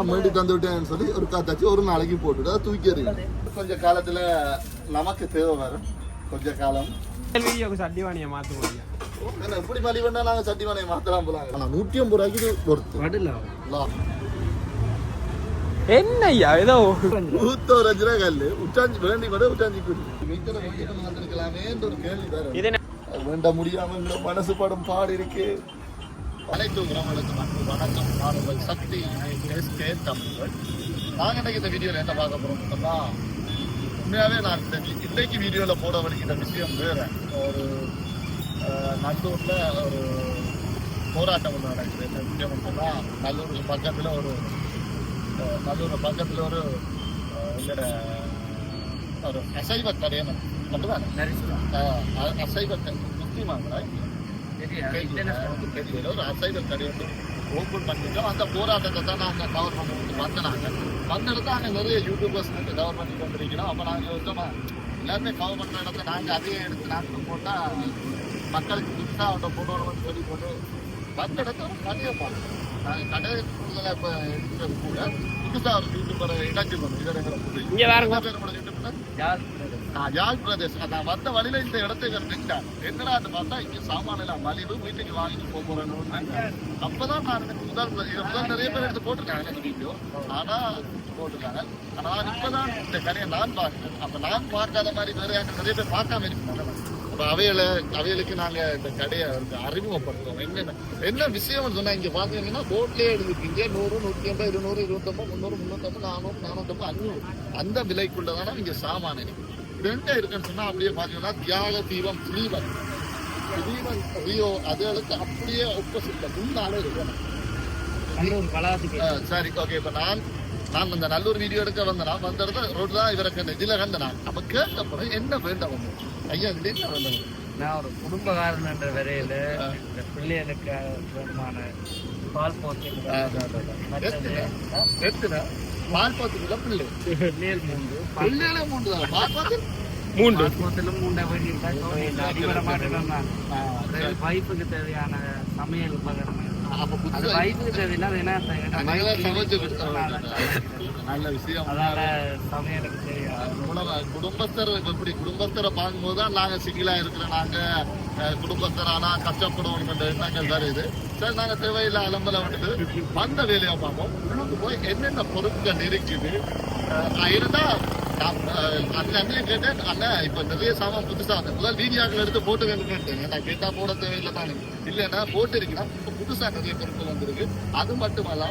நான் மீண்டு தந்து விட்டேன்னு சொல்லி ஒரு காத்தாச்சு ஒரு நாளைக்கு போட்டுட்டு அதை தூக்கி எறியும் கொஞ்ச காலத்துல நமக்கு தேவை வரும். கொஞ்ச காலம். வீடியோக்கு சட்டிவாணியை மாற்ற முடியும் எப்படி மலி பண்ணா நாங்க சட்டி மனையை மாத்தலாம் போலாம் ஆனா நூற்றி ஐம்பது ரூபாய்க்கு இது பொறுத்து வடல. என்ன ஐயா ஏதோ நூத்தோரு அஞ்சு ரூபாய் கல்லு. உச்சாஞ்சி வேண்டி கூட. ஒரு கேள்வி வேற இது என்ன அது வேண்ட முடியாம மனசு படம் பாடு இருக்கு அனைத்து உறவுகளுக்கு மற்றும் வணக்கம். நான் உங்கள் சக்தி எஸ்கே தமிழ். நாங்க இன்னைக்கு இந்த வீடியோல என்ன பார்க்க போறோம் சொன்னா உண்மையாவே நான் இந்த வி- இன்னைக்கு வீடியோல போட வேண்டிய விஷயம் வேற. ஒரு நல்லூர்ல ஒரு போராட்டம் ஒன்று நடக்குது. என்ன விஷயம் சொன்னா நல்லூருக்கு பக்கத்துல ஒரு நல்லூர் பக்கத்துல ஒரு எங்களோட ஒரு அசைவ கடையன் மட்டும்தான் அசைவ முஸ்லீமாங்களா தெரியல ஒரு அசைவ கடை வந்து ஓப்பன் பண்ணிட்டோம் அந்த போராட்டத்தை தான் நாங்கள் கவர் பண்ணி வந்தனாங்க வந்த இடத்த அங்கே நிறைய யூடியூபர்ஸ் வந்து கவர் பண்ணி கொண்டிருக்கிறோம் அப்போ நாங்கள் யோசிச்சோமா எல்லாருமே கவர் பண்ணுற இடத்த நாங்கள் அதே எடுத்து நாங்கள் போட்டால் மக்களுக்கு புதுசாக அவட்ட போடணும்னு சொல்லி போட்டு வந்த இடத்த கடையை பார்த்தோம் நாங்கள் கடை இப்போ இருக்கிறது கூட புதுசாக ஒரு யூடியூபரை இணைச்சு பண்ணோம் இதில் எங்களை இங்க பாருங்க. பேர் யூடியூப்ல நான் யாழ் பிரதேசம் நான் வந்த வழியில இந்த இடத்துக்கு நின்றான் என்னடா அது பார்த்தா இங்க சாமான எல்லாம் மலிவு வீட்டுக்கு வாங்கிட்டு போக போறேன்னு அப்பதான் நான் எனக்கு முதல் இதை முதல் நிறைய பேர் எடுத்து போட்டிருக்காங்க இந்த வீடியோ. ஆனா போட்டிருக்காங்க. ஆனா இப்பதான் இந்த கடையை நான் பார்க்கிறேன். அப்ப நான் பார்க்காத மாதிரி வேற யாரும் நிறைய பேர் பார்க்காம இருக்காங்க அப்ப அவையில அவைகளுக்கு நாங்க இந்த கடையை வந்து அறிமுகப்படுத்துவோம். என்னென்ன என்ன விஷயம் சொன்னா இங்க பாத்தீங்கன்னா போட்லயே எழுதிருக்கீங்க நூறு நூத்தி ஐம்பது இருநூறு இருபத்தொம்பது முந்நூறு முந்நூத்தம்பது நானூறு நானூத்தம்பது அஞ்சூறு அந்த விலைக்குள்ளதான இங்க சாமான இருக்கு. ரெண்டே இருக்குன்னு சொன்னா அப்படியே பாத்தீங்கன்னா தியாக தீபம் தீபம் தீபம் ரியோ அதுகளுக்கு அப்படியே ஒப்போசிட்ல முன்னாலே இருக்கு ஆ, சரி ஓகே இப்ப நான் நான் அந்த நல்லூர் வீடியோ எடுக்க வந்தனா வந்த இடத்துல ரோடு தான் இவருக்கு இதுல கண்டனா அப்ப கேட்டப்பறம் என்ன வேண்டாம் ஐயா என்ன வேண்டாம் நான் ஒரு குடும்பகாரன் என்ற வரையில இந்த பிள்ளைகளுக்கு பால் போட்டு எத்தனை எத்தனை பால் பாத்துக்குள்ள பிள்ளை பிள்ளைகள் மூன்று. பிள்ளைகளே மூன்று தான். பால் பாத்து மூன்று வைஃபுக்கு தேவையான சமையல் உபகரணம். அப்ப அது புதுசா வைஃபுக்கு தேவையில்லை அது என்ன சமைச்சு கொடுத்தா நல்ல விஷயம். சமையலுக்கு உணவு குடும்பஸ்தர் இப்ப இப்படி குடும்பஸ்தரை பார்க்கும்போது தான் நாங்க சிங்கிளா இருக்கிற நாங்க அஹ், குடும்பஸ்தரானா கஷ்டப்படுவோம் எண்ணங்கள் வருது சரி நாங்க தேவையில்லை அலம்பல வந்துட்டு வந்த வேலையை பார்ப்போம். உள்ளுக்கு போய் என்னென்ன பொருட்கள் இருக்குது? அஹ், இருந்தா நான், அஹ், அந்த அண்ணன் கேட்டேன் அண்ணன் இப்ப நிறைய சாமான் புதுசா வந்து முதல் வீடியோக்கள் எடுத்து போட்டு வேணும்னு நான் கேட்டா போட தேவையில்லை தானே. இல்லைன்னா போட்டு இருக்குன்னா புதுசா நிறைய பொருட்கள் வந்திருக்கு. அது மட்டுமல்ல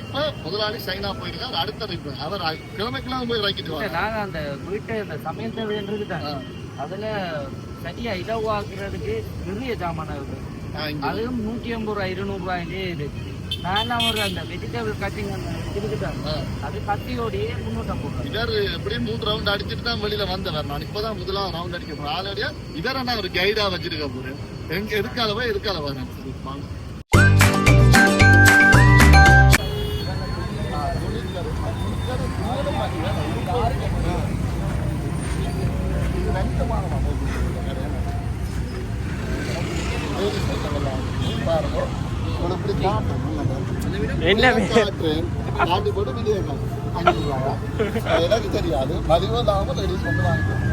இப்ப முதலாளி சைனா போயிருக்காரு. அடுத்த இப்ப அவர் கிழமைக்கெல்லாம் போய் வைக்கிட்டு இல்ல, வாங்க நாங்க அந்த வீட்டை இந்த சமையல் தேவைன்றது தான் அதுல சரியா இலவாக்குறதுக்கு நிறைய சாமான இருக்கு. அதுவும் நூத்தி ஐம்பது ரூபாய் இருநூறு ரூபாயிலே இருக்கு நான் ஒரு அந்த வெஜிடபிள் கட்டிங் இருக்குதாங்க. அது கத்தியோடயே முன்னூற்றம்பது ரூபாய். இவர் எப்படியும் மூணு ரவுண்ட் அடிச்சுட்டு தான் வெளியில வந்தவர் நான் இப்பதான் முதலாம் ரவுண்ட் அடிக்க போறேன். ஆல்ரெடியா இவரை நான் ஒரு கைடா வச்சிருக்க போறேன். எங்க எதுக்காலவா எதுக்காலவா நான்? என்ன? காட்டுறேன். போட்டு வெளியே எனக்கு தெரியாது மதியம் இல்லாமல் லேடிஸ் வந்து வாங்கிக்கிறேன்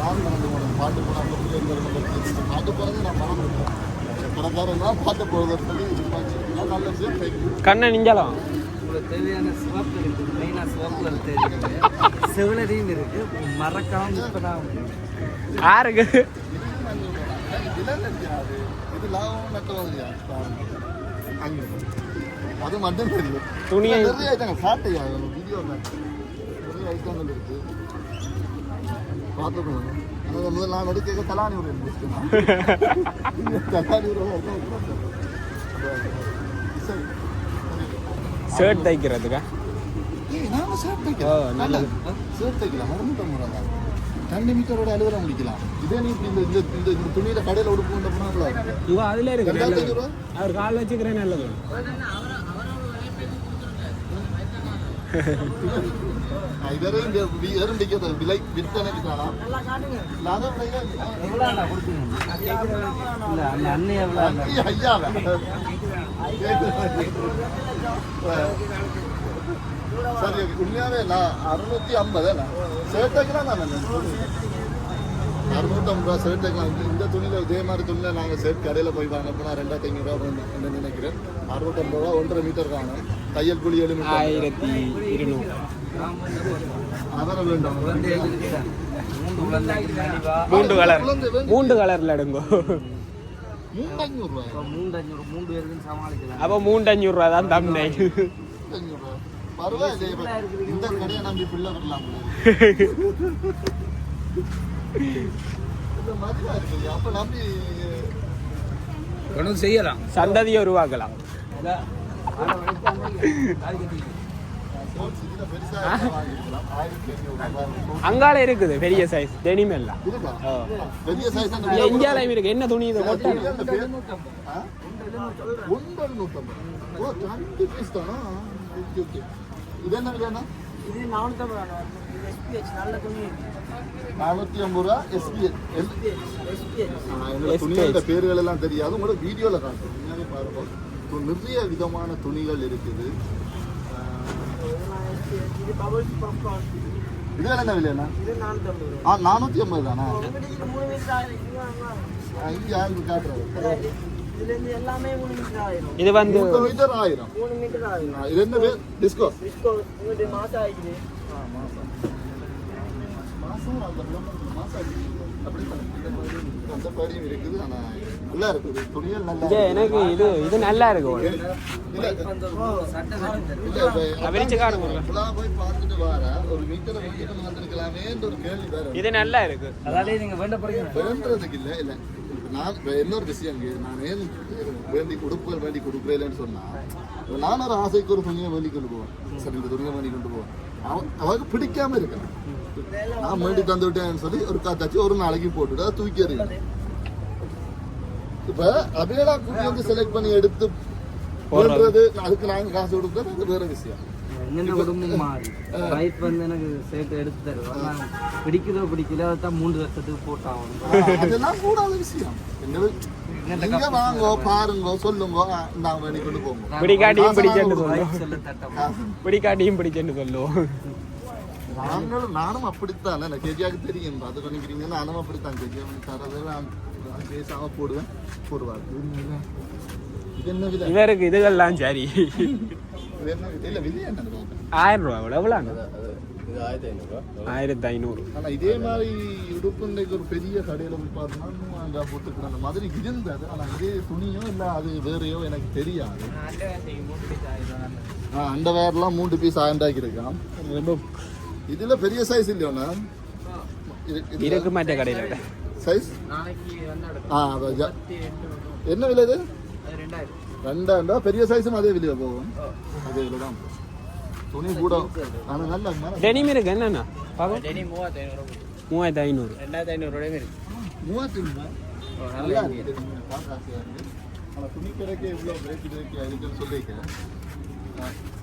நான் போனேன் பாட்டு போனால் பாட்டு போகிறது நான் மறந்துட்டேன் கடைக்காரன் பாட்டு போகிறது சொல்லி நல்ல விஷயம் கண்ணை நிஞ்சலாம் உங்களுக்கு தேவையான சிவப்பு இருக்கு மெயினா சிவப்பு தெரியுது செவிலரியும் இருக்கு மறக்காம இப்பதான் யாருக்கு இது லாபம் நட்டவதியா அங்கே. அது மட்டும் தெரியும் துணியை நிறைய ஐட்டங்கள் காட்டையா வீடியோ நிறைய ஐட்டங்கள் இருக்கு. பார்த்துக்கணும் ஆனால் முதல்ல நான் எடுக்க தலானி ஒரு தலானி ஒரு ஷர்ட் தைக்கிறதுக்கா? நாம ஷர்ட் தைக்கலாம். நல்லது. ஷர்ட் தைக்கலாம். மறந்துட்டோம் முறை ரெண்டு மீட்டரோட அலுவலகம் முடிக்கலாம். இதே நீ இந்த இந்த இந்த துணியில கடையில உடுப்பு போனா இவ அதுல இருக்கு ரூபா அவர் கால் வச்சுக்கிறேன் நல்லது இதர இந்த எறும்பிக்க விலை விற்பனைக்கு தானா லாபம் விலையா? எவ்வளோ கொடுப்பீங்க இல்ல அந்த அண்ணன் எவ்வளோ ஐயா, ஐயா சரி. உண்மையாவே அறுநூத்தி ஐம்பது ஷர்ட்டுக்குலாம் நான் அறுநூத்தம்பது ரூபா ஷர்ட்டுக்கலாம் இந்த துணியில் இதே மாதிரி துணியில் நாங்கள் ஷர்ட் கடையில் போய் வாங்க போனால் ரெண்டாயிரத்தி ஐநூறுரூவா நினைக்கிறேன். அறுநூத்தம்பது ரூபா ஒன்றரை மீட்டர் காணும் தையல் கூலி மீட்டர் ஆயிரத்தி இருநூறு அதர வேண்டாம்? மூன்று கலர். மூன்று கலர்ல எடுங்கோ அப்போ மூன்று அஞ்சூறு ரூபா தான் தம்னை இந்த கடையை நம்பி பிள்ளை வரலாம் அப்போ நம்பி செய்யலாம் சந்ததியை உருவாக்கலாம் அங்கால இருக்குது பெரிய சைஸ் டெனிம் எல்லாம். இருக்கா? என்ன துணி இது மொட்டை இது என்ன விலைண்ணா இது நானூற்றி ஐம்பது ரூபா துணிகளோட பேர்கள் எல்லாம் தெரியாது. உங்களோட பாருங்க. இப்போ நிறைய விதமான துணிகள் இருக்குது. இது பபுள்ஸ் பாப்கார்ன் இதெல்லாம் என்ன விலைண்ணா? இது நானூற்றம்பது ரூபா. ஆ நானூற்றி ஐம்பது தானா? இது மூணு மீட்டர் ஆயிரம் ஆ, இங்க யாருக்கு காட்டுறது இதுலேருந்து எல்லாமே மூணு மீட்டர் ஆயிரும். இது வந்து மூணு மீட்டர் ஆயிரம். மூணு மீட்டர் ஆயிரும். ஆ, இது என்ன பேர் டிஸ்கோ டிஸ்கோ உங்களுடைய மாதம் ஆகிக்குது மாசம். அந்த விளம்பரம் மாசம் ஆயிடுச்சு. அப்படித்தான். இந்த மாதிரி அந்த படியும் இருக்குது ஆனா நல்லா இருக்குது துணிகள் நல்லா இங்க எனக்கு இது இது நல்லா இருக்கு. இது நல்லா இருக்கு அதாவது நீங்க வேண்ட போறீங்க. வேண்டதுக்கு இல்ல இல்ல இப்ப நான் இன்னொரு விஷயம் நான் ஏன் வேண்டி கொடுப்பேன் வேண்டி கொடுக்குறேன்னு சொன்னா நான் ஒரு ஆசைக்கு ஒரு துணியை வேண்டி கொண்டு போவேன். சரி இந்த துணியை வேண்டி கொண்டு போவேன். அவன் அவனுக்கு பிடிக்காம இருக்கணும். நான் வேண்டி தந்து விட்டேன்னு சொல்லி ஒரு காத்தாச்சு ஒரு நாளைக்கு போட்டுட்டு அதை தூக்கி எறியணும். இப்ப அவையடா குட்டி வந்து செலக்ட் பண்ணி எடுத்து போடுறது அதுக்கு நாங்க காசு கொடுக்குறது அது வேற விஷயம். என்ன குடும்பம் மாறி. வைஃப் வந்து எனக்கு சேர்த்து எடுத்து பிடிக்குதோ பிடிக்கல தான் மூன்று வருஷத்துக்கு போட்டாகணும். அதெல்லாம் கூடாத விஷயம். நீங்க வாங்கோ பாருங்க சொல்லுங்க கொண்டு போங்க. பிடிக்காட்டியும் சொல்லுவோம். தட்டம்? பிடிக்காட்டியும் பிடிச்சேன்னு சொல்லுவோம். நாங்களும் நானும் அப்படித்தான். எனக்கு கேஜியாவுக்கு தெரியும். அது பண்ணிக்கிறீங்க நானும் அப்படித்தான். கேஜியா பண்ணி தரது நான் நான் பேசாம போடுவேன் போடுவார். இது என்ன விலை இவருக்கு இதுகள்லாம் சரி. இல்ல ஆயிரம் ரூபா எவ்வளவு இது ஆயிரத்தி ஐநூறு ஆனா இதே மாதிரி உடுப்பு இன்றைக்கு ஒரு பெரிய கடையில போய் பார்த்தோம்னா அங்க போட்டுக்கிற அந்த மாதிரி இருந்தது. ஆனா இதே துணியோ இல்ல அது வேறையோ எனக்கு தெரியாது. அந்த வேர்லாம் மூன்று பீஸ் ஆயிரம் ரூபாய்க்கு இருக்கான் ரொம்ப இதுல பெரிய சைஸ் இல்லையோண்ணா இருக்கு மற்ற கடையில். சைஸ் ஆ என்ன விலை இது? ரெண்டாயிரம். ரூபா? பெரிய சைஸும் அதே விலையா போகும்? அதே விலை தான். துணி கூட ஆனா நல்லா டெனிம் இருக்கு. என்னண்ணா? பார்க்க. டெனி மூவாயிரத்தி ஐநூறு மூவாயிரத்தி ஐநூறு. ரெண்டாயிரத்தி ஐநூறு இருக்கு. மூவாயிரத்தி ஐநூறு. நல்லா இருக்கு. துணி பார்க்க ஆசையா இருக்கு. ஆனா துணி கடைக்கு இவ்வளோ ரேட் ரேட் இருக்குன்னு சொல்லியிருக்கேன்.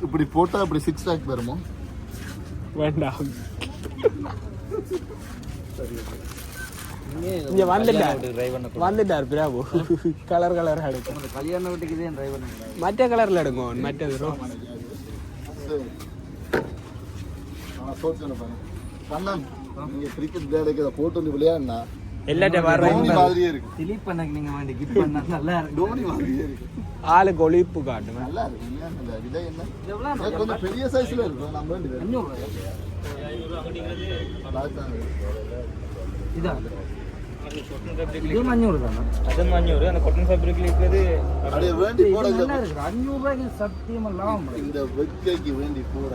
இப்படி போட்டா இப்படி சிக்ஸ் பேக் வருமோ? வேண்டாம் இங்க வந்துட்டார் வந்துட்டார் பிராபு கலர் கலர் எடுக்கும் கல்யாண வீட்டுக்கு இதே டிரைவ் பண்ணுங்க மற்ற கலர்ல எடுங்க மற்றது ரோ சரி. கண்ணன் நீங்க கிரிக்கெட் விளையாடுக்கிற போட்டு வந்து விளையாடினா எல்லாட்ட தோனி மாதிரியே இருக்கு. திலீப் பண்ணக்கு நீங்க வேண்டி கிஃப்ட் பண்ணா நல்லா இருக்கு. தோனி மாதிரியே இருக்கு. ஆளுக்கு ஒளிப்பு காட்டுவேன். நல்லா இருக்கு. உண்மையா நல்லா விலை என்ன? எவ்வளோ அது கொஞ்சம் பெரிய சைஸ்ல இருக்கும். நம்ம வேண்டியது அஞ்சூறு இதா இதுவும் அஞ்சூறு தானே? அதுவும் அஞ்சூறு. அந்த கொட்டன் ஃபேப்ரிக்ல இருக்கிறது அப்படியே வேண்டி போட அஞ்சூறு ரூபாய்க்கு சத்தியமா லாபம். இந்த வெக்கைக்கு வேண்டி போட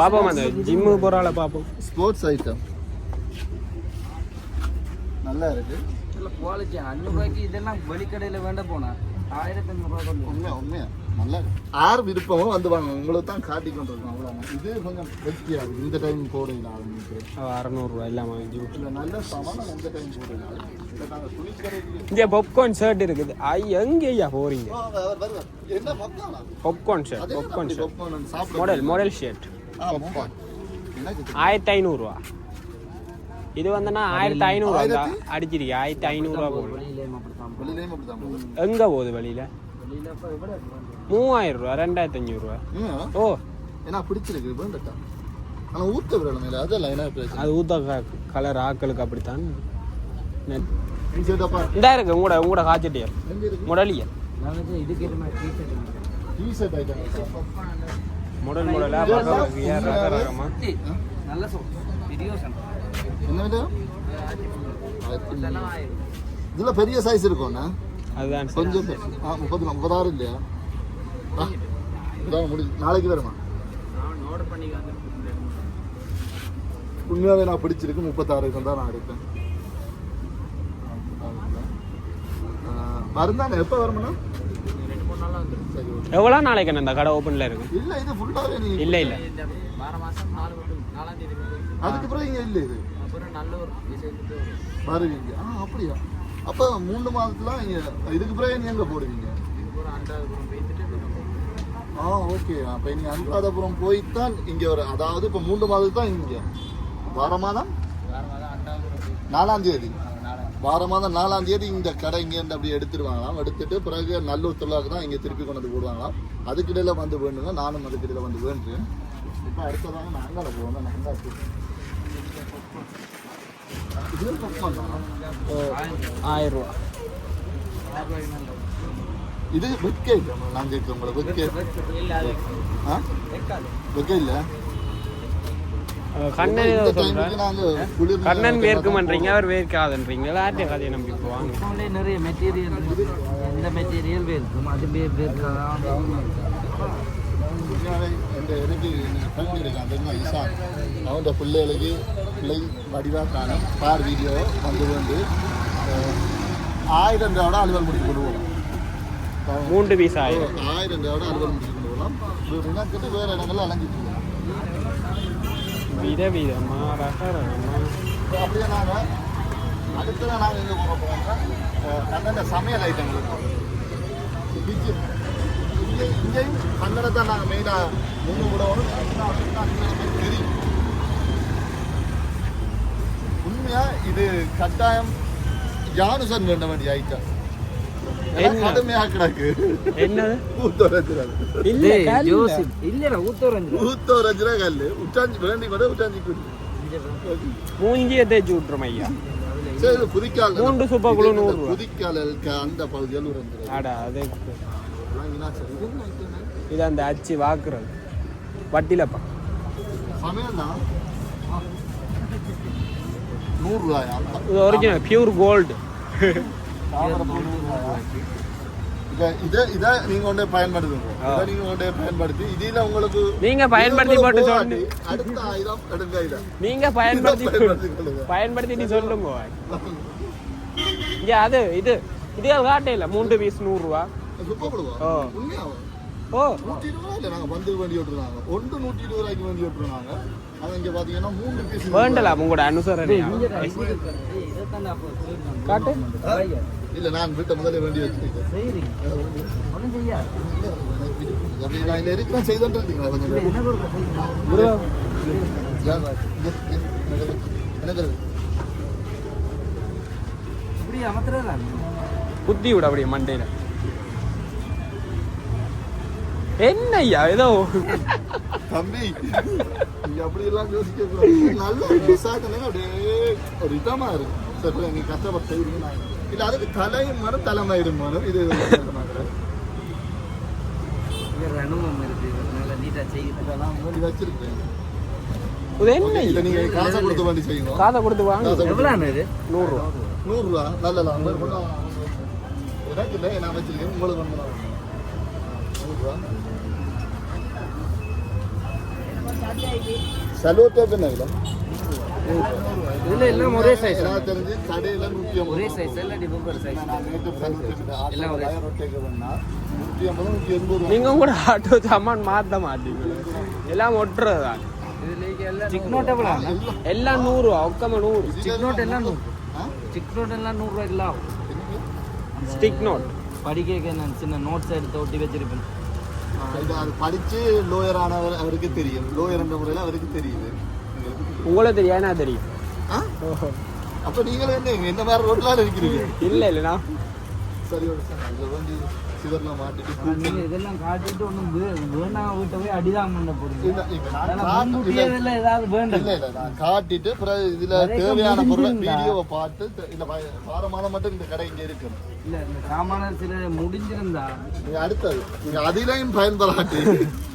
பாப்போம் அந்த ஜிம்மு போறால பாப்போம். ஸ்போர்ட்ஸ் ஐட்டம் நல்லா இருக்கு. நல்ல குவாலிட்டி அஞ்சூறு ரூபாய்க்கு இதெல்லாம் வெளிக்கடையில வேண்ட போனா ஆயிரத்தி ஐநூறு ரூபாய் கொண்டு உண்மையா உண்மையா? நல்லா யார் விருப்பமோ வந்து வாங்க. உங்களுக்கு தான் காட்டி கொண்டு இருக்கோம் அவ்வளோதான் இது கொஞ்சம் இந்த டைம் போடையில அறநூறுவா வாங்கி இல்லை நல்ல சமான இந்த டைம் போடையில இங்க பாப்கார்ன் ஷர்ட் இருக்குது. ஐ எங்க ஐயா போறீங்க. என்ன popcorn shirt popcorn shirt model model shirt ஆயிரத்தி ஐநூறுரூவா இது வந்துன்னா ஆயிரத்தி ஐநூறு அடிச்சிருக்கேன் ஆயிரத்தி? ஐநூறுரூவா போகுது. எங்க போகுது வெளியில? மூவாயிரம் ரூபா ரெண்டாயிரத்தி அஞ்சூறு ரூபா. ம். ஓ. ஏன்னா பிடிச்சிருக்கு வேண்டட்டா ஆனா ஊத்த விடணும் இல்லை அதெல்லாம் என்ன அது ஊத்த கலர் ஆக்களுக்கு அப்படித்தான். இந்த இருக்கு உங்களோட உங்களோட. டிஷர்ட் ஐட்டம் முடல் முடலா நல்ல என்ன இதுல பெரிய சைஸ் இருக்கும்ண்ணா. அதுதான் சரி. கொஞ்சம் முப்பது முப்பதாறு இல்லையா? இதான் முடி நாளைக்கு வருமா? உண்மையாவே நான் பிடிச்சிருக்கு. முப்பத்தாறுக்கு தான் நான் எடுப்பேன் வருந்தானே? எப்போ ஓகே. எவ்வளோ நாளைக்கு அந்த கடை ஓப்பன்ல இருக்கு? இல்ல இது ஃபுல்லாவே நீ இல்ல இல்ல. வார மாசம் நாலு நாலாம் தேதி மட்டும் அதுக்கு பிறகு இங்க இல்ல இது. அப்புறம் நல்ல ஒரு வருவீங்க. ஆ அப்படியா? அப்ப மூணு மாதத்துல இங்க இதுக்கு பிறகு நீ எங்க போடுவீங்க? ஆ ஓகே. அப்ப நீ அனுராதபுரம் போய்த்தான் இங்க ஒரு அதாவது இப்ப மூன்று மாதம் தான் இங்க. வார மாதம்? நாலாம் தேதி. வார மாதம் நாலாம் தேதி இந்த கடை இங்க இருந்து அப்படி எடுத்துருவாங்களாம். எடுத்துட்டு பிறகு நல்லூர் தொழிலாக்கு தான் இங்க திருப்பி கொண்டு வந்து போடுவாங்களாம். அதுக்கிடையில வந்து வேண்டுங்க நானும் அதுக்கிடையில வந்து வேண்டுறேன். இப்போ அடுத்ததாக நாங்கால போகணும். நாங்கா இது ஆயிரம் ரூபா. இது வெக்கே இல்லை. நான் கேட்கிறேன் உங்களை வெக்கே ஆ? வெக்கே இல்லை? கண்ணன் இந்த வேர்க்குமன்றீங்க அவர் வேர்க்காதுன்றீங்க எல்லார்ட்டையும் கதையை நம்பி போவாங்க? நிறைய மெட்டீரியல் எந்த மெட்டீரியல் வேர்க்கும் அது வேர்க்காதான் இந்த எனக்கு ஃப்ரெண்ட் இருக்கான் தெரியுமா இசான் அவன் பிள்ளைகளுக்கு பிள்ளை வடிவாக காணும் பார் வீடியோ வந்து வந்து ஆயிரம் ரூபாவோட அலுவல் முடிச்சு போகலாம் மூன்று பீஸ் ஆயிரம் ஆயிரம் ரூபாவோட அலுவல் முடிச்சு கொண்டு போகலாம். ரினாக்கிட்டு வேறு இடங்கள்ல அலைஞ்சிட்டு வித விதமா ரக ரகமா இப்போ அப்படியே நாங்கள் அடுத்ததான் நாங்கள் எங்கே போக போகிறோம்னா அந்தந்த சமையல் ஐட்டங்கள் பீச்சு இங்கே இங்கேயும் கன்னடை தான் நாங்கள் மெயினாக முன்னு விடணும் தெரியும். உண்மையாக இது கட்டாயம் ஜானுசன் வேண்ட வேண்டிய ஐட்டம் மூன்று சூப்பர் குழு நூறு. புதிக்கால் அந்த பகுதியில். இது அந்த அச்சு வாக்குறது. வட்டிலப்பா. சமையல் தான் நூறு ரூபாயா? இது ஒரிஜினல் பியூர் கோல்டு இதை இதை இதை நீங்க கொண்டே பயன்படுத்துங்க. இதை நீங்க கொண்டே பயன்படுத்தி இதுல உங்களுக்கு நீங்க பயன்படுத்தி போட்டு உங்களுக்கு சொல்லு. போகாட்டி, அடுத்த ஆயுதம் எடுங்க இதை. நீங்க பயன்படுத்தி. பயன்படுத்திட்டு சொல்லுங்க. இங்க அது இது இது காட்டே இல்ல. மூன்று பீஸ் நூறு ரூபா. ஓ. ஓ நூற்றி இருபது ரூபா இல்லை நாங்கள் வந்து வேண்டி விட்டுருந்தாங்க ஒன்று நூற்றி இருபது ரூபாய்க்கு வேண்டி விட்டுருந்தாங்க அது இங்கே பார்த்தீங்கன்னா மூணு பீஸ் வேண்டலாம் உங்களோட அனுசரணை. காட்டு இல்லை நான் வீட்டை முதல்ல வேண்டி வச்சுருக்கேன் நான் இதில் இருக்கிறேன் செய்துட்டு இருக்கீங்களா கொஞ்சம் நேரம்? என்ன கொடுக்க என்ன ஐயா ஏதோ? தம்பி நீங்க அப்படி எல்லாம் யோசிக்க கூடாது. நல்ல ஒரு விசாரணை அப்படியே ஒரு இதமா இருக்கும் சரி நீங்க கஷ்டப்பட்டு இல்ல அதுக்கு தலையும் மரம் தலைமயிரும் மரம் இது வேறு அனுபவம் இருக்கு. நல்லா இதெல்லாம் வேண்டி வச்சிருக்கேன். இது என்ன இதை ஐயா? நீங்க காசை கொடுத்து வேண்டி செய்யுங்க. காதை கொடுத்து வாங்க. காசை எவ்வளோ இது? நூறு ரூபா. நூறு ரூபா? நல்லதா எனக்கு இல்லை நான் வச்சிருக்கேன். உங்களுக்கு டேப் என்ன இல்லை எல்லாம் ஒரே சைஸ் தெரிஞ்சு கடையில் நூற்றி ஐம்பது ஒரே சைஸ் எல்லாம் டிஃபர் சைஸ் எல்லாம் ஒரே நூற்றி ஐம்பது நூற்றி எண்பது ரூபா நீங்க கூட ஆட்டோ சாமான் மாத்த மாட்டீங்க. எல்லாம் ஒட்டுறதா இதுலேயே எல்லாம் சிக் நோட் எவ்வளோ எல்லாம் நூறு ரூபா ஒக்கம நூறு சிக் நோட் எல்லாம் நூறு. ஆ? சிக் நோட் எல்லாம் நூறுரூவா எல்லாம் ஸ்டிக் நோட் படிக்க நான் சின்ன நோட்ஸ் எடுத்து ஒட்டி வச்சிருப்பேன். இது அது படிச்சு லோயர் ஆனவர் அவருக்கு தெரியும். லோயர் என்ற முறையில் அவருக்கு தெரியுது. உங்களை தெரியாது நான் தெரியும்? அப்ப நீங்களும் என்ன என்ன மாதிரி ரோட்லாம் இருக்கிறீங்க இல்ல இல்லண்ணா சரி ஒரு சார் மாட்டிட்டு இதெல்லாம் காட்டிட்டு ஒண்ணும் வேணாம் வீட்டை போய் அடிதான் பண்ண ஏதாவது வேண்டும் இல்ல, நான் காட்டிட்டு பிறகு இதுல தேவையான பொருளை முடிஞ்சிருந்தா. வீடியோவை பார்த்து தெ- இல்ல வா- வாரம் மாதம் மட்டும் இந்த கடை இங்க இருக்கு. இல்ல இந்த சாமான சில முடிஞ்சிருந்தா. அடுத்தது அதிலையும் பயன்படாட்டி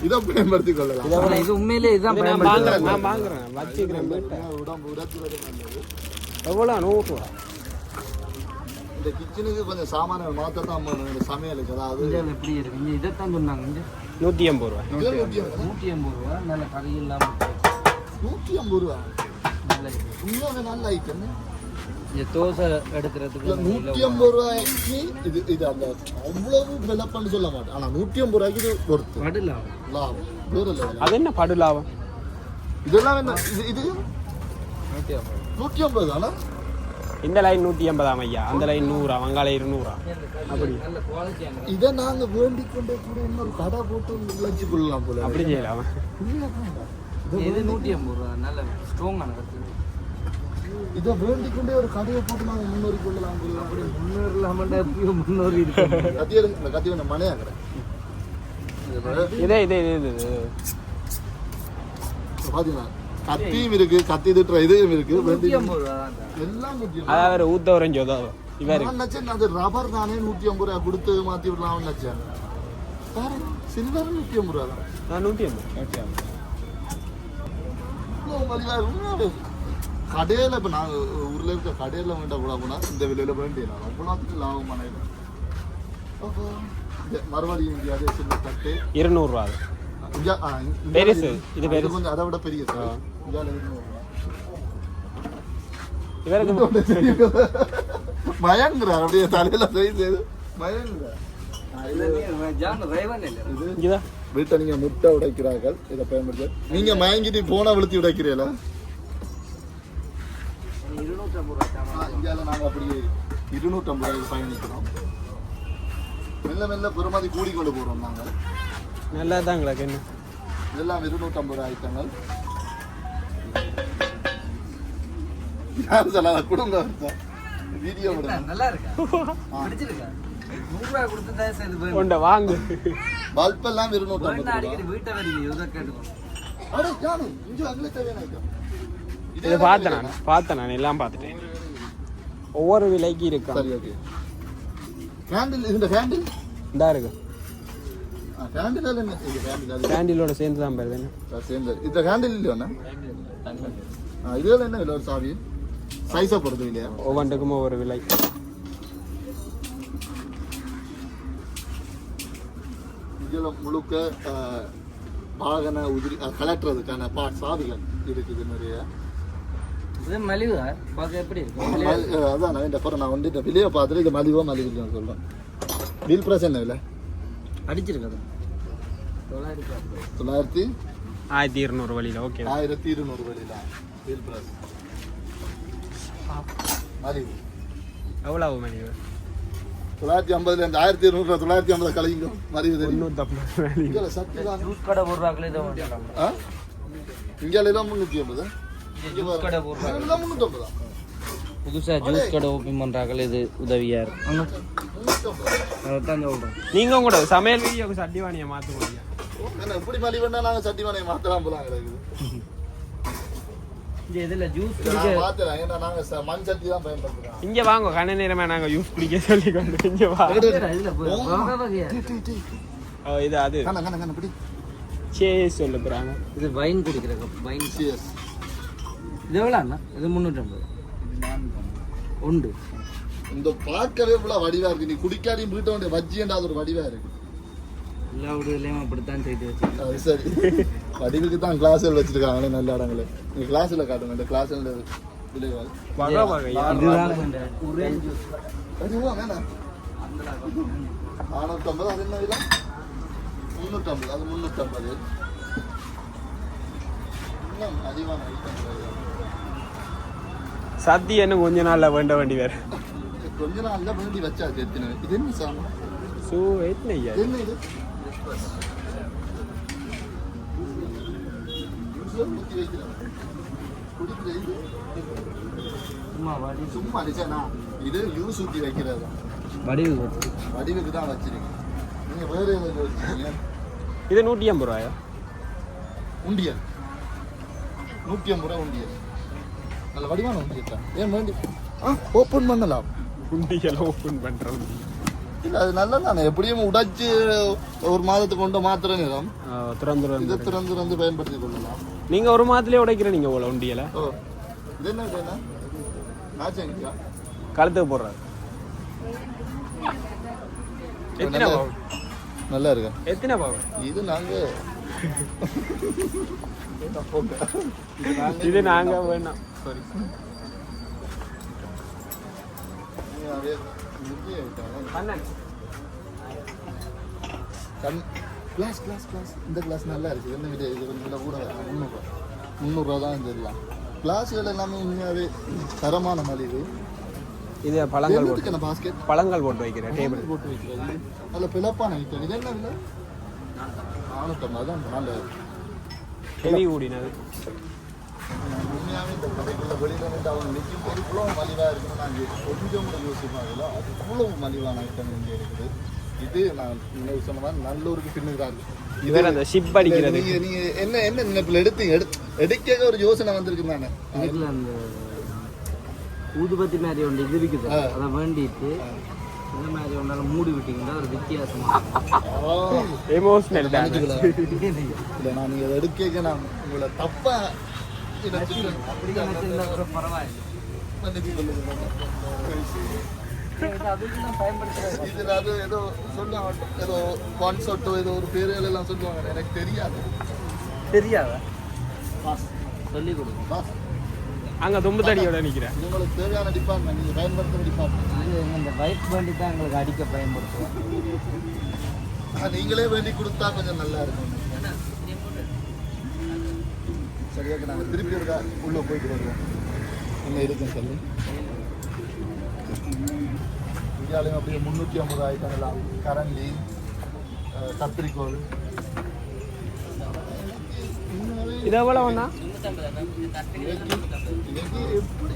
இதை பயன்படுத்திக் கொள்ளலாம். இது உண்மையிலே இதுதான் பயன்படுத்த வாங்குறேன் நான் வாங்குறேன் வச்சுக்கிறேன் வீட்டை. உடம்பு நல்லது எவ்வளோ நூறுரூவா இந்த கிச்சனுக்கு கொஞ்சம் சாமான மாத்த தான் இந்த சமையலுக்கு அதாவது இந்தியாவில் எப்படி இருக்கு? இங்க இதைத்தான் சொன்னாங்க. இங்க நூற்றி எண்பது ரூபா. இது நூற்றி ஐம்பது. நூற்றி எண்பது ரூபா. நல்ல கறி இல்லாம நூற்றி ஐம்பது ரூபா? நல்ல இது. உண்மையாக நல்ல ஐட்டம் இந்த தோசை எடுக்கிறதுக்கு நூற்றி ஐம்பது ரூபாய்க்கு இது இது அந்த அவ்வளவு விலப்பன்னு சொல்ல மாட்டேன். ஆனா நூற்றி ஐம்பது ரூபாய்க்கு இது ஒருத்து வடல லாபம். அது என்ன படு லாபம்? இதெல்லாம் என்ன? இது இது? நூற்றி ஐம்பது தானே? இந்த லைன் நூற்றி எண்பதாம் ஐயா அந்த லைன் நூறா வங்காளம் இருநூறா. அப்படி. இதை நாங்க வேண்டிக் கொண்டே கூட இன்னொரு கடை போட்டு விளைச்சு கொள்ளலாம் போல. அப்படி செய்யலாம். இது நூற்றி ஐம்பது ரூபா நல்ல ஸ்ட்ராங்கான கத்து இதை வேண்டிக் கொண்டே ஒரு கடையை போட்டு நாங்க முன்னோரி கொள்ளலாம் போல. அப்படி முன்னூறு இல்லாமட்டா எப்பயும் முன்னூறு இருக்கு எடுங்க இந்த வேணும் மனையாக்குறேன் இதே இதே இது இது. பாத்தீங்கன்னா கத்தியும் இருக்கு கத்தி திட்டுற இதுவும் இருக்கு. நூற்றி ஐம்பது எல்லாம் நூற்றி ஐம்பது. அதாவது ஊத்த ஜோதோ இவர் நான் நினைச்சேன் அது ரப்பர் தானே நூற்றி ஐம்பது ரூபா. கொடுத்து மாத்தி விடலாம்னு நினைச்சேன் பாரு சில்வர் நூற்றி ஐம்பது ரூபா தான். நான் நூற்றி மலிவா இருக்கு. உண்மையாவே. கடையில இப்ப நான் ஊர்ல இருக்க கடையில வேண்ட கூடாதுன்னா இந்த விலையில வேண்டிய அவ்வளோத்துக்கு அப்போ இந்த மறுபடியும் அதே சின்ன தட்டு. இருநூறுவா பெருசு. இது- பெருசு. கொஞ்சம் அதை விட பெரிய size. இவருக்கு மயங்குறார் அப்படியே தலையில செய்து இல்லை இது இங்கதான். வீட்டை நீங்க முட்டை உடைக்கிறார்கள். இதை பயன்படுத்த. நீங்க மயங்கிட்டு போனா விழுத்தி உடைக்கிறீங்களா? இந்தியாவில் நாங்க அப்படியே இருநூற்றம்பது ரூபாய்க்கு பயணிக்கிறோம். மெல்ல மெல்ல பெருமதி கூடிக்கொண்டு போறோம் நாங்க. நல்லா தான் உங்களுக்கு என்ன இதெல்லாம் இருநூற்றம்பது ரூபாய் ஐட்டங்கள் யார் சொல்லாத வீடியோ நல்லா இருக்கா? பிடிச்சிருக்கா? வாங்கு. பல்ப் எல்லாம் வீட்டை இதை பார்த்தேன் நான். பார்த்தேன் நான். எல்லாம் பார்த்துட்டேன். ஒவ்வொரு விலைக்கு இருக்கும் சரி ஓகே கேண்டில் இந்த கேண்டில் இந்தா இருக்கு. கேண்டில் என்ன இது. கேண்டில் அது கேண்டிலோட சேர்ந்து தான் அது சேர்ந்து. இந்த கேண்டில் இல்லையா இதுல என்ன விலை ஒரு சாவி? சைஸை பொறுத்து இல்லையா? ஒவ்வொன்றுக்கும் ஒவ்வொரு விலை. இதுல முழுக்க வாகன உதிரி கலட்டுறதுக்கான பா சாவிகள் இருக்குது நிறைய. இது மலிவு பார்க்க எப்படி அதான் நான் இந்த நான் வந்து இந்த விலையை பார்த்துட்டு இது மலிவா மலிவு நான் சொல்றேன். பில் ப்ரைஸ் என்ன விலை அடிச்சிருக்கா தொள்ளாயிரத்தி தொள்ளாயிரத்தி ஆயிரத்தி இருநூறு வழியில் ஓகே ஆயிரத்தி இருநூறு வழியில. பில் ப்ரைஸ் மலிவு. எவ்வளவு மணி தொள்ளாயிரத்தி ஐம்பதுல இருந்து ஆயிரத்தி தொள்ளாயிரத்தி ஐம்பது கழிங்க மலிவு தெரியும். சக்தி தான் ஜூஸ் கடை முந்நூற்றி ஐம்பது? ஜூஸ் கடை போடுறாங்க எல்லாம் முந்நூற்றம்பதா புதுசா ஜூஸ் கடை ஓப்பன் பண்றாங்களே இது உதவியா இருக்கும் சொல்றேன். நீங்க கூட சமையல் வீடியோக்கு சட்டிவாணியை மாற்ற முடியும் என்ன இப்படி மலிவுன்னா நாங்கள் சட்டி மனையை மாற்றலாம் போலாம் கிடக்குது இதுல ஜூஸ் நான் மாத்துறேன். ஏன்னா நாங்க ச- மண் சட்டி தான் பயன்படுத்துறோம். இங்க வாங்க கண்ண நேரமா நாங்க யூஸ் குடிக்க சொல்லி கொண்டு இங்க இது அது. கண்ணா கண்ணா கண்ணா பிடி. சே சொல்ல போறாங்க இது வைன் குடிக்கிற கப் வைன் இது எவ்வளோ அண்ணா? இது முந்நூற்றம்பது. உண்டு. இந்த பார்க்கவே இவ்வளவு வடிவா இருக்கு. நீ குடிக்காதையும் வீட்டை வேண்டிய வஜ்ஜியண்டா அது ஒரு வடிவா இருக்கு. எல்லா விடுதலையும் அப்படித்தான் செய்து வச்சு அது சரி. வடிவுக்கு தான் கிளாஸ்ல வச்சிருக்காங்களே நல்ல இடங்களே. நீங்க கிளாஸ்ல காட்டுங்க. இந்த கிளாஸ்ல நானூற்றம்பது அது என்ன முந்நூற்றம்பது அது முந்நூற்றம்பது இன்னும். சத்தி என்ன கொஞ்ச நாள்ல வேண்ட வேண்டி வேற கொஞ்ச நாள்ல வேண்டி வச்சாச்சு எத்தனை இது என்ன சாமான் சோ எத்தனை ஐயா? என்ன இது? சும்மா நிச்சயம்னா இது யூஸ் ஊற்றி வைக்கிறது. தான் வடிவு வச்சு. வடிவுக்கு தான் வச்சிருக்கீங்க நீங்க வேற வச்சிருக்கீங்க? இது நூற்றி ஐம்பது ரூபாயா? உண்டியல். நூற்றி ஐம்பது ரூபா உண்டியல். நல்ல வடிவான உண்டியல் தான். ஏன் வேண்டி? ஆ ஓப்பன் பண்ணலாம். உண்டியல் ஓப்பன் பண்ணுறோம் இல்லை அது நல்லது தானே எப்படியும் உடைச்சு ஒரு மாதத்துக்கு கொண்டு மாத்திர நேரம் திறந்து இதை திறந்து திறந்து பயன்படுத்தி கொள்ளலாம். நீங்கள் ஒரு மாதத்துலேயே உடைக்கிற நீங்கள் உண்டியலை? ஓ இது என்ன இது என்ன? கழுத்துக்கு போடுறாரு. எத்தனை நல்லா- பாவு நல்லா இருக்கா? எத்தனை பாவு இது நாங்க. என்ன போங்க. இது நாங்க- இது நாங்கள் வேணாம். சாரி கிளாஸ் கிளாஸ் கிளாஸ் இந்த கிளாஸ் நல்லா இருக்குது என்ன விட இது கொஞ்சம் கூட. முந்நூறுரூவா முந்நூறுரூவா தான் தெரியலாம் கிளாஸ்கள் எல்லாமே உண்மையாகவே தரமான மலிவு. இது பழங்கள் போட்டு பாஸ்கெட் பழங்கள் போட்டு வைக்கிறேன் டேபிள் போட்டு வைக்கிறது. நல்ல பிளப்பான ஐட்டம் இது என்ன விலை? நானூற்றம்பது தான் நல்ல ஹெவி கூடினது உண்மையாகவே இந்த கடைக்குள்ள வெளியில நின்று அவங்க நிற்கும் போது இவ்வளோ மலிவாக இருக்குன்னு நாங்கள் கொஞ்சம் கூட யோசிப்பாங்கல்ல அது இவ்வளோ மலிவான ஐட்டம் இங்கே இருக்குது இது நான் நீங்கள் சொன்ன மாதிரி நல்லூருக்கு பின்னுகிறாரு வேற அந்த ஷிப் அடிக்கிறது. நீங்க நீங்க என்ன என்ன நினைப்பில் எடுத்தீங்க எடு எடுக்க ஒரு யோசனை வந்திருக்கு நானே இதுல அந்த ஊதுபத்தி மாதிரி ஒன்று இது இருக்குது அதை வேண்டிட்டு இந்த மாதிரி ஒன்றால மூடி விட்டீங்கன்னா ஒரு வித்தியாசமா எமோஷனல் தான் இல்லை நான் நீங்கள் எடுக்க நான் உங்களை தப்பா இதுல அது ஏதோ சொல்லுவாங்க ஏதோ கான்சர்ட்டோ ஏதோ ஒரு பேர்கள் எல்லாம் சொல்லுவாங்க எனக்கு தெரியாது? தெரியாதா பாஸ் சொல்லி கொடுங்க பாஸ் அங்கே தும்பு தடியோட நிற்கிறேன் இது உங்களுக்கு தேவையான டிபார்ட்மெண்ட் நீங்கள் பயன்படுத்துகிற டிபார்ட்மெண்ட் இது இந்த பைக் வண்டி தான் எங்களுக்கு அடிக்க பயன்படுத்துவோம் நீங்களே வேண்டி கொடுத்தா கொஞ்சம் நல்லா இருக்கும். சரி ஓகே நாங்கள் திருப்பி இருக்கா உள்ளே போயிட்டு வருவோம். என்ன இருக்குன்னு சொல்லி. இந்தியாவிலையும் அப்படியே முந்நூற்றி ஐம்பது ஐட்டம் எல்லாம் கரண்டி அஹ், கத்திரிக்கோல் இது எவ்வளோ ஒன்றா இன்னைக்கு எப்படி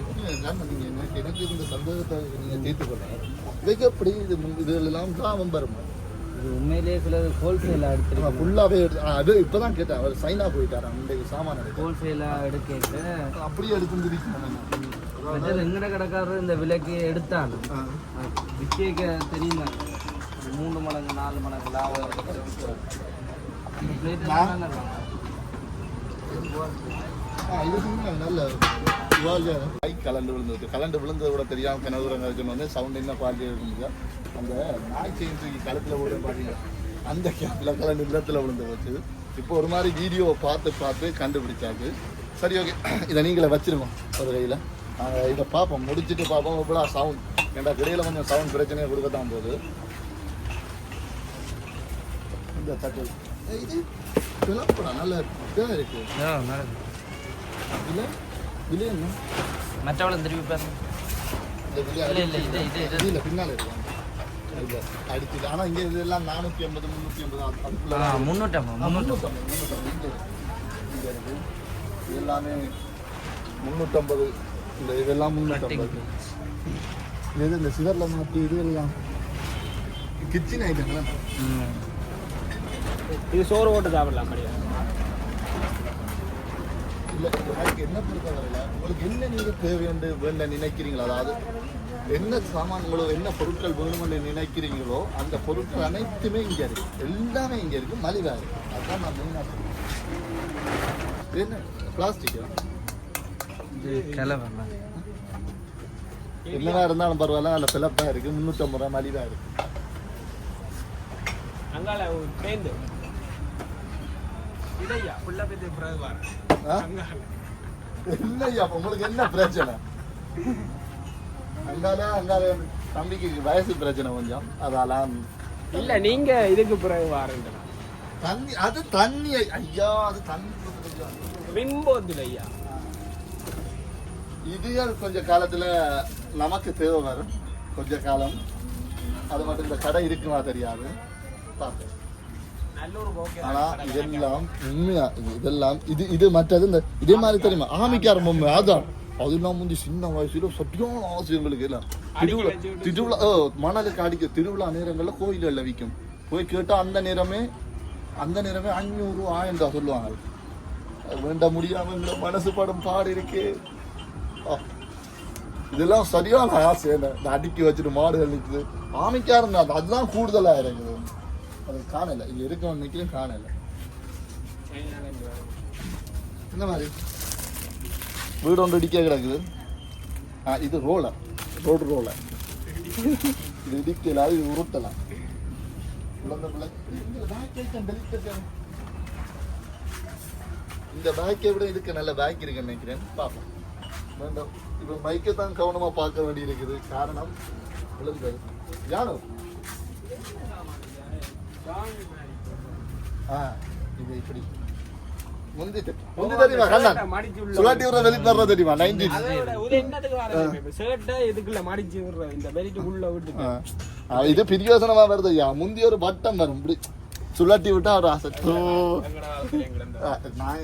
எனக்கு இந்த சந்தேகத்தை நீங்கள் தீர்த்து கொள்ளலாம் இதுக்கு எப்படி இது இதெல்லாம் லாபம் வருமா இது உண்மையிலேயே சிலது ஹோல்சேலாக எடுத்துருக்கோம் ஃபுல்லாகவே அது இப்போ தான் கேட்டேன். அவர் சைனா போயிட்டார் இன்றைக்கு சாமான் எடுக்க ஹோல்சேலாக எடுக்க அப்படியே எடுத்து எங்கட கடைக்காரர் இந்த விலைக்கு எடுத்தாலும் விற்க. ஒரு மூணு மடங்கு நாலு மடங்கு லாபம் இது நல்ல பைக் கலண்டு விழுந்தது. கலண்டு விழுந்ததை கூட தெரியாமல் இருக்குன்னு வந்து சவுண்ட் என்ன குவாலிட்டி இருக்குங்க அந்த நாய் செயின் தூக்கி கழுத்தில் விட பார்த்தீங்க அந்த கேப்பில் கலண்டு நிலத்தில் விழுந்து போச்சு இப்போ ஒரு மாதிரி வீடியோவை பார்த்து பார்த்து கண்டுபிடிச்சாச்சு. சரி ஓகே இதை நீங்களே வச்சிருங்க ஒரு கையில். இதை பார்ப்போம். முடிச்சுட்டு பார்ப்போம். இவ்வளோ சவுண்ட் ஏன்டா இடையில கொஞ்சம் சவுண்ட் பிரச்சனையை கொடுக்க தான் போகுது. இந்த தட்டு. இது நல்ல இருக்கு. இல்லை? மற்றவளை திருப்பி விலை இல்லை இல்லை இது இது இது இல்லை பின்னால் இருக்காங்க இல்லை இங்கே இதெல்லாம் நானூற்றி ஐம்பது முந்நூற்றி ஐம்பது அதுக்குள்ள இங்கே இருக்கு இது எல்லாமே முந்நூற்றம்பது இந்த இதெல்லாம் முந்நூற்றம்பது இது இந்த சிவரில் மாற்றி இது எல்லாம் கிச்சன் ஐட்டங்களா ம் இது சோறு போட்டு சாப்பிடலாம் முடியாது இல்லை எனக்கு என்ன பொறுத்தவரையில் உங்களுக்கு என்ன நீங்கள் தேவையென்று வேண்ட நினைக்கிறீங்களோ? அதாவது என்ன சாமான் உங்களுக்கு என்ன பொருட்கள் வேணும்னு நினைக்கிறீங்களோ அந்த பொருட்கள் அனைத்துமே இங்கே இருக்கு. எல்லாமே இங்கே இருக்கு. மலிவாக இருக்கு. அதுதான் நான் மெயினாக சொல்றேன். என்ன? பிளாஸ்டிக்கா என்னதான் இருந்தாலும் பரவாயில்ல. அதில் பிளப்பாக இருக்குது முந்நூற்றம்பது ரூபா மலிவாக இருக்கு. அங்கால ஒரு ட்ரெயின் இதையா ஃபுல்லாக போய் பிறகு வரேன். இல்லையா உங்களுக்கு என்ன பிரச்சனை? அங்கால அங்கால தம்பிக்கு வயசு பிரச்சனை கொஞ்சம். அதெல்லாம் இல்லை நீங்கள் இதுக்கு பிறகு வாரேன் தண்ணி அது தண்ணி ஐயா அது தண்ணி மின்போத்தில் ஐயா. இது கொஞ்ச காலத்துல நமக்கு தேவை வரும்? கொஞ்ச காலம். அது மட்டும் இந்த கடை இருக்குமா தெரியாது? பார்ப்போம். ஆனா இதெல்லாம் உண்மையா? இதெல்லாம் இது இது மற்றது இந்த இதே மாதிரி தெரியுமா? ஆமிக்கார பொம்மை அதான். அதெல்லாம் வந்து சின்ன வயசுல சட்டியான ஆசை எங்களுக்கு எல்லாம். திருவிழா திருவிழா ஓ மணலுக்கு அடிக்க திருவிழா நேரங்கள்ல கோயில்கள்ல விற்கும் போய் கேட்டா அந்த நேரமே அந்த நேரமே அஞ்சூறு ஆயிரம் ரூபா சொல்லுவாங்க. அது வேண்ட முடியாம இந்த மனசு படம் பாடு இருக்கு. இதெல்லாம் சரியான ஆசை என்ன? இந்த அடுக்கி வச்சுட்டு மாடுகள் நிற்குது ஆமிக்காரன் அதுதான் கூடுதலா இருக்குது அது காணல. இங்க இருக்கவன் நிக்கிறேன் காணல. என்ன மாதிரி? வீடு ஒன்று இடிக்க கிடக்குது. ஆ இது ரோலர் ரோடு ரோலர் இது இடிக்கல இது உருட்டலாம் இந்த பேக்கை விட இதுக்கு நல்ல பேக் இருக்குன்னு நினைக்கிறேன். பார்ப்போம். வேண்டாம் இப்போ மைக்கை தான் கவனமா பார்க்க வேண்டி இருக்குது காரணம் விழுந்தது யானோ? ஆ இது இப்படி. முந்தி தெ- முந்தி தெரியுமா கண்ணன்? சுழாட்டி விடுற வெளி தர்ற தெரியுமா விட்டுட்டு. இது பிரியோசனமா வருது ஐயா. முந்தி ஒரு பட்டம் வரும். இப்படி சுழட்டி விட்டா ஒரு ஆசை.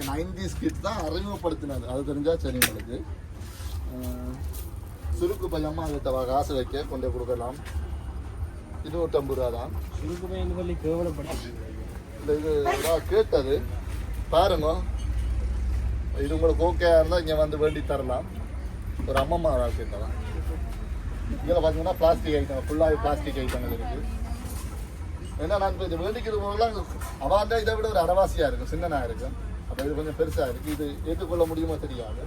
நைன்டிஸ் கிட் தான் அறிமுகப்படுத்தினது. அது தெரிஞ்சா சரி உங்களுக்கு. சுருக்கு கிட்ட வா காசு வைக்க கொண்டு போய் கொடுக்கலாம் இருநூற்றம்பது ரூபா தான் சுருக்கு பையன் சொல்லி கேவலப்படுத்தி இந்த இது நான் கேட்டது. பாருங்க. இது உங்களுக்கு ஓகே இருந்தால் இங்கே வந்து வேண்டி தரலாம். ஒரு அம்மம்மா கேட்கலாம் இதில் பார்த்தீங்கன்னா பிளாஸ்டிக் ஐட்டம் ஃபுல்லாகவே பிளாஸ்டிக் ஐட்டங்கள் இருக்குது ஏன்னா நான் இப்போ இது வேண்டிக்கிறது போதெல்லாம் அவன் தான் இதை விட ஒரு அரைவாசியாக இருக்கும் சின்னனாக இருக்கும் அப்போ இது கொஞ்சம் பெருசாக இருக்குது இது ஏற்றுக்கொள்ள முடியுமோ தெரியாது.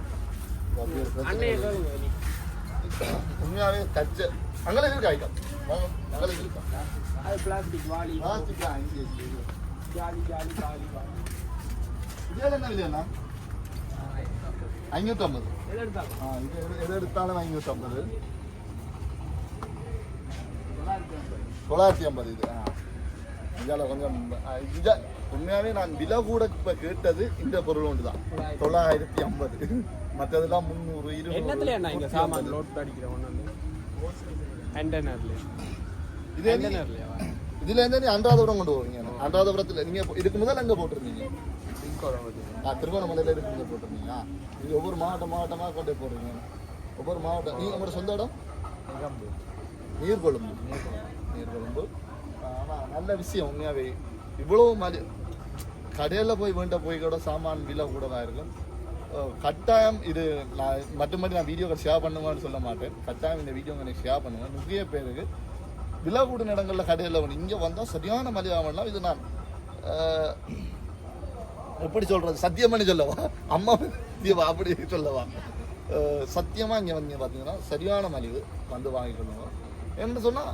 உண்மையாகவே தச்ச அங்கே இருக்கு ஐட்டம் அது பிளாஸ்டிக் பிளாஸ்டிக் ஜாலி ஜாலி இதில் என்ன எது- எது எடுத்தாலும் ஐநூற்றம்பது தொள்ளாயிரத்தி ஐம்பது. இது இதில் கொஞ்சம் இத உண்மையாகவே நான் விலை கூட இப்போ கேட்டது இந்த பொருள் ஒன்று தான் தொள்ளாயிரத்தி ஐம்பது. மற்றதெல்லாம் முந்நூறு இங்க இருநூறு கண்டெய்னர்ல இது நீ- கண்டெய்னர்லயா இதுல இருந்து நீ அன்றாதபுரம் கொண்டு போவீங்க அன்றாதபுரத்தில் நீங்க இதுக்கு முதல்ல எங்க போட்டிருந்தீங்க? ஆ திருவண்ணாமலையில இருக்கு போட்டிருந்தீங்க நீங்க ஒவ்வொரு மாவட்டம் மாவட்டமா கொண்டு போறீங்க. ஒவ்வொரு மாவட்டம். நீங்க உங்களோட சொந்த இடம்? நீர்கொழும்பு. நீர்கொழும்பு. ஆனா நல்ல விஷயம் உண்மையாவே. இவ்வளவு மதி கடையில் போய் வேண்ட போய் கூட சாமான் விலை கூடதான் இருக்கும்? கட்டாயம் இது நான் மற்றபடி நான் வீடியோக்கள் ஷேர் பண்ணுவேன்னு சொல்ல மாட்டேன். கட்டாயம் இந்த வீடியோ எனக்கு ஷேர் பண்ணுவேன். நிறைய பேருக்கு விழா கூடின இடங்களில் கடையில் ஒன்று இங்கே வந்தால் சரியான மலிவாகலாம் இது நான் எப்படி சொல்கிறது சத்தியமணி சொல்லவா? அம்மா தீவா அப்படி சொல்லவா? சத்தியமாக இங்கே வந்து பார்த்தீங்கன்னா சரியான மலிவு வந்து வாங்கிக்கொள்ளுங்க என்ன சொன்னால்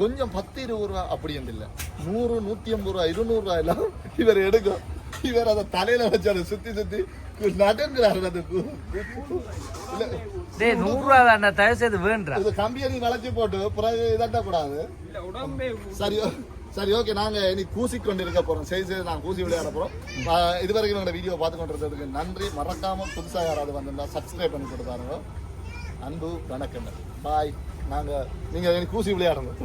கொஞ்சம் பத்து இருபது ரூபா அப்படி என்று இல்லை. நூறு நூற்றி ஐம்பது ரூபா இருநூறுவா எல்லாம் இவர் எடுக்கும். இவர் அதை தலையில் வச்சு அதை சுற்றி சுற்றி நடுங்கிறாரு அது. இல்லை டேய் நூறுரூவா தான் தயவு செய்து வேண்டா இது கம்பியை நீ வளைச்சி போட்டு பிறகு இதட்ட கூடாது இல்ல உடம்பே சரி ஓ- சரி ஓகே நாங்க இனி கூசி கொண்டு இருக்க போறோம். சரி சரி நான் கூசி விளையாட போறோம். ஆஹ் இதுவரைக்கும் என்னோட வீடியோ பார்த்து கொண்டிருந்ததுக்கு நன்றி. மறக்காம புதுசா யாராவது வந்திருந்தா சப்ஸ்கிரைப் பண்ணி கொடுத்தாருங்க. அன்பு வணக்கம் பாய் நாங்க நீங்க இனி கூசி விளையாடணும்.